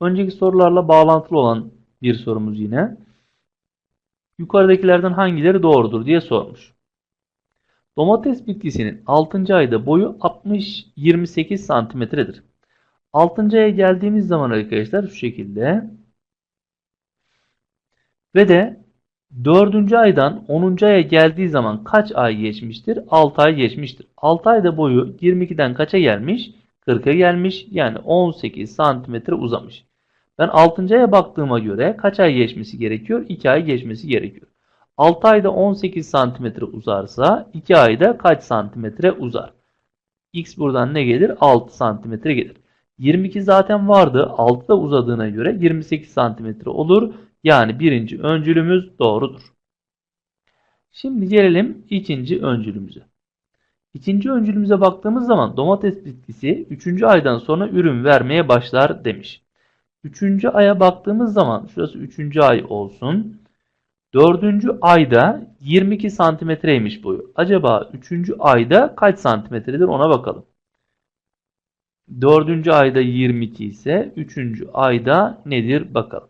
Önceki sorularla bağlantılı olan bir sorumuz yine. Yukarıdakilerden hangileri doğrudur diye sormuş. Domates bitkisinin 6. ayda boyu 60-28 santimetredir. 6. aya geldiğimiz zaman arkadaşlar şu şekilde ve de 4. aydan 10. aya geldiği zaman kaç ay geçmiştir? 6 ay geçmiştir. 6 ayda boyu 22'den kaça gelmiş? 40'a gelmiş. Yani 18 santimetre uzamış. Ben 6. aya baktığıma göre kaç ay geçmesi gerekiyor? 2 ay geçmesi gerekiyor. 6 ayda 18 santimetre uzarsa 2 ayda kaç santimetre uzar? X buradan ne gelir? 6 santimetre gelir. 22 zaten vardı. 6 da uzadığına göre 28 santimetre olur. Yani birinci öncülümüz doğrudur. Şimdi gelelim ikinci öncülümüze. İkinci öncülümüze baktığımız zaman domates bitkisi 3. aydan sonra ürün vermeye başlar demiş. 3. aya baktığımız zaman şurası 3. ay olsun. 4. ayda 22 santimetreymiş boyu. Acaba 3. ayda kaç santimetredir ona bakalım. 4. ayda 22 ise 3. ayda nedir bakalım.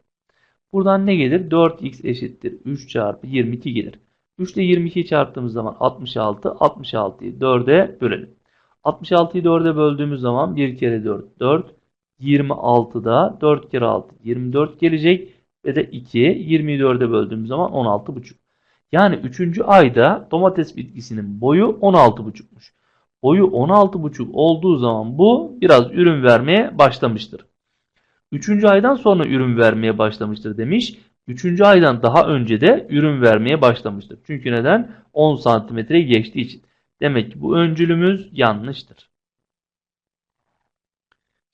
Buradan ne gelir? 4x eşittir 3 çarpı 22 gelir. 3 ile 22'yi çarptığımız zaman 66. 66'yı 4'e bölelim. 66'yı 4'e böldüğümüz zaman 1 kere 4 4. 26'da 4 kere 6 24 gelecek. Ve de 2 24'e böldüğümüz zaman 16,5. Yani 3. ayda domates bitkisinin boyu 16,5'muş. Boyu 16,5 olduğu zaman bu biraz ürün vermeye başlamıştır. 3. aydan sonra ürün vermeye başlamıştır demiş. 3. aydan daha önce de ürün vermeye başlamıştır. Çünkü neden? 10 santimetre geçtiği için. Demek ki bu öncülümüz yanlıştır.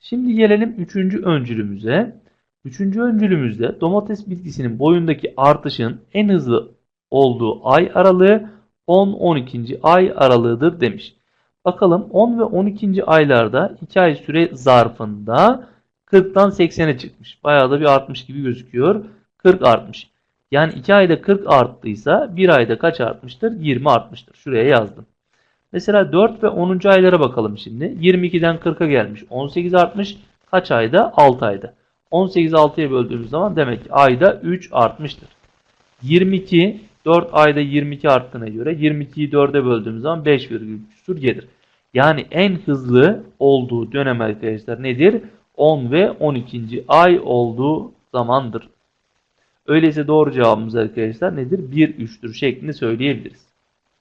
Şimdi gelelim 3. öncülümüze. 3. öncülümüzde domates bitkisinin boyundaki artışın en hızlı olduğu ay aralığı 10-12. ay aralığıdır demiş. Bakalım 10 ve 12. aylarda 2 ay süre zarfında 40'tan 80'e çıkmış. Bayağı da bir artmış gibi gözüküyor. 40 artmış. Yani 2 ayda 40 arttıysa 1 ayda kaç artmıştır? 20 artmıştır. Şuraya yazdım. Mesela 4 ve 10. aylara bakalım şimdi. 22'den 40'a gelmiş. 18 artmış. Kaç ayda? 6 ayda. 18'i 6'ya böldüğümüz zaman demek ki ayda 3 artmıştır. 22 4 ayda 22 arttığına göre 22'yi 4'e böldüğümüz zaman 5 virgül gelir. Yani en hızlı olduğu dönem arkadaşlar nedir? 10 ve 12. ay olduğu zamandır. Öyleyse doğru cevabımız arkadaşlar nedir? 1-3'tür şeklinde söyleyebiliriz.